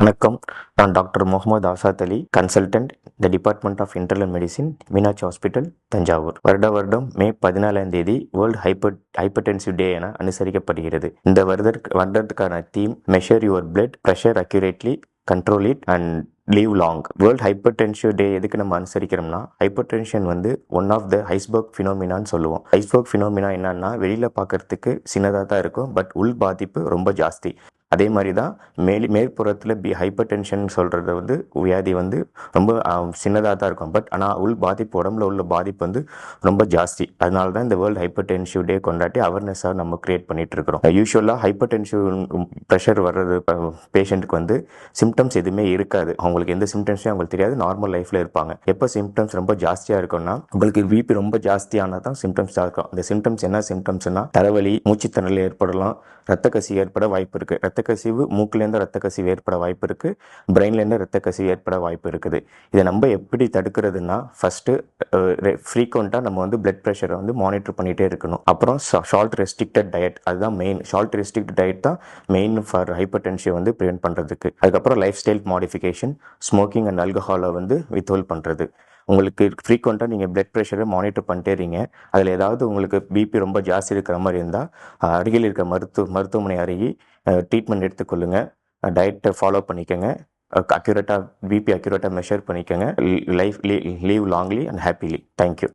வணக்கம். நான் doctor Mohammed Azad Ali consultant the department of internal medicine Meenakshi hospital Thanjavur. வருட வருடம் மே பதினாலாம் தேதி வேர்ல்டு ஹைப்பர் ஹைப்பர்டென்சிவ் டே என அனுசரிக்கப்படுகிறது. இந்த வருடற்கு வருடத்துக்கான theme measure your blood pressure accurately control it and live long world hypertension day எதுக்கு நம்ம அனுசரிக்கிறோம்னா ஹைப்பர் டென்ஷன் வந்து ஒன் ஆஃப் த ஐஸ்பர்க் ஃபினோமினான்னு சொல்லுவோம். ஐஸ்பர்க் ஃபினோமினா என்னன்னா வெளியில் பார்க்கறதுக்கு சின்னதாக தான் இருக்கும் பட் உள் பாதிப்பு ரொம்ப ஜாஸ்தி. அதே மாதிரி தான் மேல் மேற்புறத்தில் பி ஹைப்பர் டென்ஷன் சொல்கிறது வந்து வியாதி வந்து ரொம்ப சின்னதாக தான் இருக்கும். பட் ஆனால் உள் பாதிப்பு உடம்புல உள்ள பாதிப்பு வந்து ரொம்ப ஜாஸ்தி. அதனால தான் இந்த வேர்ல்டு ஹைப்பர் டென்சிவ் டே கொண்டாட்டி அவேர்னஸாக நம்ம கிரியேட் பண்ணிகிட்டு இருக்கிறோம் யூஸ்வலாக ஹைப்பர் டென்சிவ் ப்ரெஷர் வர்றது பேஷண்ட்டுக்கு வந்து சிம்டம்ஸ் எதுவுமே இருக்காது. அவங்களுக்கு எந்த சிம்டம்ஸும் அவங்களுக்கு தெரியாது. நார்மல் லைஃப்பில் இருப்பாங்க. எப்போ சிம்டம்ஸ் ரொம்ப ஜாஸ்தியாக இருக்கும்னா உங்களுக்கு பிபி ரொம்ப ஜாஸ்தியானால் தான் சிம்டம்ஸ் இருக்கும் அந்த சிம்டம்ஸ் என்ன சிம்டம்ஸ்னால் தலைவலி மூச்சுத்திணறல் ஏற்படலாம். ரத்த கசி ஏற்பட வாய்ப்பு இருக்குது ரத்த கசிவு மூக்குலேருந்து ரத்த கசிவு ஏற்பட வாய்ப்பு இருக்குது பிரெயின்லேருந்து ரத்த கசிவு ஏற்பட வாய்ப்பு இருக்குது இதை நம்ம எப்படி தடுக்கிறதுனா ஃபஸ்ட்டு ஃப்ரீக்வெண்ட்டாக நம்ம வந்து பிளட் ப்ரெஷரை வந்து மானிட்டர் பண்ணிகிட்டே இருக்கணும். அப்புறம் ஷால்ட் ரெஸ்ட்ரிக்டட் டயட் அதுதான் மெயின் ஷால்ட் ரெஸ்ட்ரிக்டட் டயட் தான் மெயின் ஃபார் ஹைப்பர் டென்ஷன் வந்து ப்ரிவென்ட் பண்ணுறதுக்கு அதுக்கப்புறம் lifestyle modification smoking and அல்கஹாலை வந்து வித்ஹோல் பண்ணுறது உங்களுக்கு ஃப்ரீக்வெண்ட்டாக நீங்கள் பிளட் ப்ரெஷரை மானிட்டர் பண்ணிட்டே இருங்க. அதில் ஏதாவது உங்களுக்கு பிபி ரொம்ப ஜாஸ்தி இருக்கிற மாதிரி இருந்தால் அருகில் இருக்க மருத்துவ மருத்துவமனை அருகி ட்ரீட்மெண்ட் எடுத்துக்கொள்ளுங்கள் டயட்டை ஃபாலோ பண்ணிக்கோங்க. அக்யூரேட்டாக பிபி அக்யூரேட்டாக மெஷர் பண்ணிக்கோங்க. Life live longly and happily thank you